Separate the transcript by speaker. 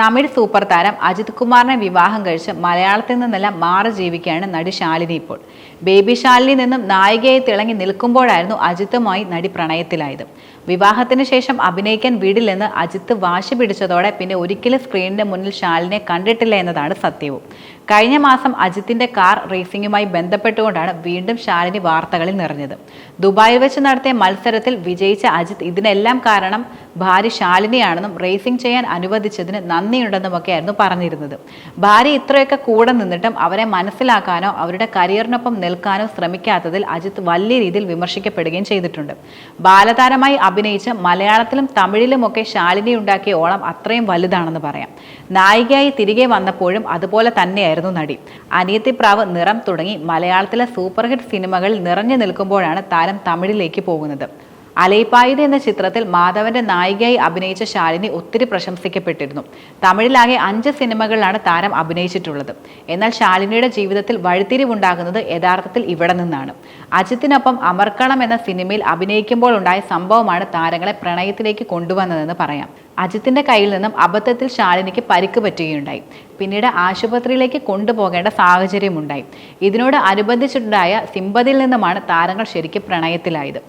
Speaker 1: Tamil super താരം അജിത് കുമാറിനെ വിവാഹം കഴിച്ച് മലയാളത്തിൽ നിന്നെല്ലാം മാറി ജീവിക്കുകയാണ് നടി ശാലിനി ഇപ്പോൾ. ബേബി ശാലിനി നിന്നും നായികയെ തിളങ്ങി നിൽക്കുമ്പോഴായിരുന്നു അജിത്തുമായി നടി പ്രണയത്തിലായത്. വിവാഹത്തിന് ശേഷം അഭിനയിക്കാൻ വീടില്ലെന്ന് അജിത്ത് വാശി പിടിച്ചതോടെ പിന്നെ ഒരിക്കലും സ്ക്രീനിന്റെ മുന്നിൽ ശാലിനെ കണ്ടിട്ടില്ല എന്നതാണ് സത്യവും. കഴിഞ്ഞ മാസം അജിത്തിന്റെ കാർ റേസിംഗുമായി ബന്ധപ്പെട്ടുകൊണ്ടാണ് വീണ്ടും ശാലിനി വാർത്തകളിൽ നിറഞ്ഞത്. ദുബായിൽ വെച്ച് നടത്തിയ മത്സരത്തിൽ വിജയിച്ച അജിത്ത് ഇതിനെല്ലാം കാരണം ഭാര്യ ശാലിനിയാണെന്നും റേസിംഗ് ചെയ്യാൻ അനുവദിച്ചതിന് നന്ദിയുണ്ടെന്നുമൊക്കെയായിരുന്നു പറഞ്ഞിരുന്നത്. ഭാര്യ ഇത്രയൊക്കെ കൂടെ നിന്നിട്ടും അവരെ മനസ്സിലാക്കാനോ അവരുടെ കരിയറിനൊപ്പം നിൽക്കാനോ ശ്രമിക്കാത്തതിൽ അജിത്ത് വലിയ രീതിയിൽ വിമർശിക്കപ്പെടുകയും ചെയ്തിട്ടുണ്ട്. ബാലതാരമായി അഭിനയിച്ച് മലയാളത്തിലും തമിഴിലുമൊക്കെ ശാലിനി ഉണ്ടാക്കിയ ഓളം അത്രയും വലുതാണെന്ന് പറയാം. നായികയായി തിരികെ വന്നപ്പോഴും അതുപോലെ തന്നെയായിരുന്നു നടി. അനിയത്തിപ്രാവ് നിറം തുടങ്ങി മലയാളത്തിലെ സൂപ്പർഹിറ്റ് സിനിമകളിൽ നിറഞ്ഞു നിൽക്കുമ്പോഴാണ് താരം തമിഴിലേക്ക് പോകുന്നത്. അലൈപ്പായുധ എന്ന ചിത്രത്തിൽ മാധവന്റെ നായികയായി അഭിനയിച്ച ശാലിനി ഒത്തിരി പ്രശംസിക്കപ്പെട്ടിരുന്നു. തമിഴിലാകെ അഞ്ച് സിനിമകളിലാണ് താരം അഭിനയിച്ചിട്ടുള്ളത്. എന്നാൽ ശാലിനിയുടെ ജീവിതത്തിൽ വഴിത്തിരിവുണ്ടാകുന്നത് യഥാർത്ഥത്തിൽ ഇവിടെ നിന്നാണ്. അജിത്തിനൊപ്പം അമർക്കണം എന്ന സിനിമയിൽ അഭിനയിക്കുമ്പോൾ ഉണ്ടായ സംഭവമാണ് താരങ്ങളെ പ്രണയത്തിലേക്ക് കൊണ്ടുവന്നതെന്ന് പറയാം. അജിത്തിന്റെ കയ്യിൽ നിന്നും അബദ്ധത്തിൽ ശാലിനിക്ക് പരിക്ക് പറ്റുകയുണ്ടായി. പിന്നീട് ആശുപത്രിയിലേക്ക് കൊണ്ടുപോകേണ്ട സാഹചര്യമുണ്ടായി. ഇതിനോട് അനുബന്ധിച്ചിട്ടുണ്ടായ സിമ്പതിയിൽ നിന്നുമാണ് താരങ്ങൾ ശരിക്കും പ്രണയത്തിലായത്.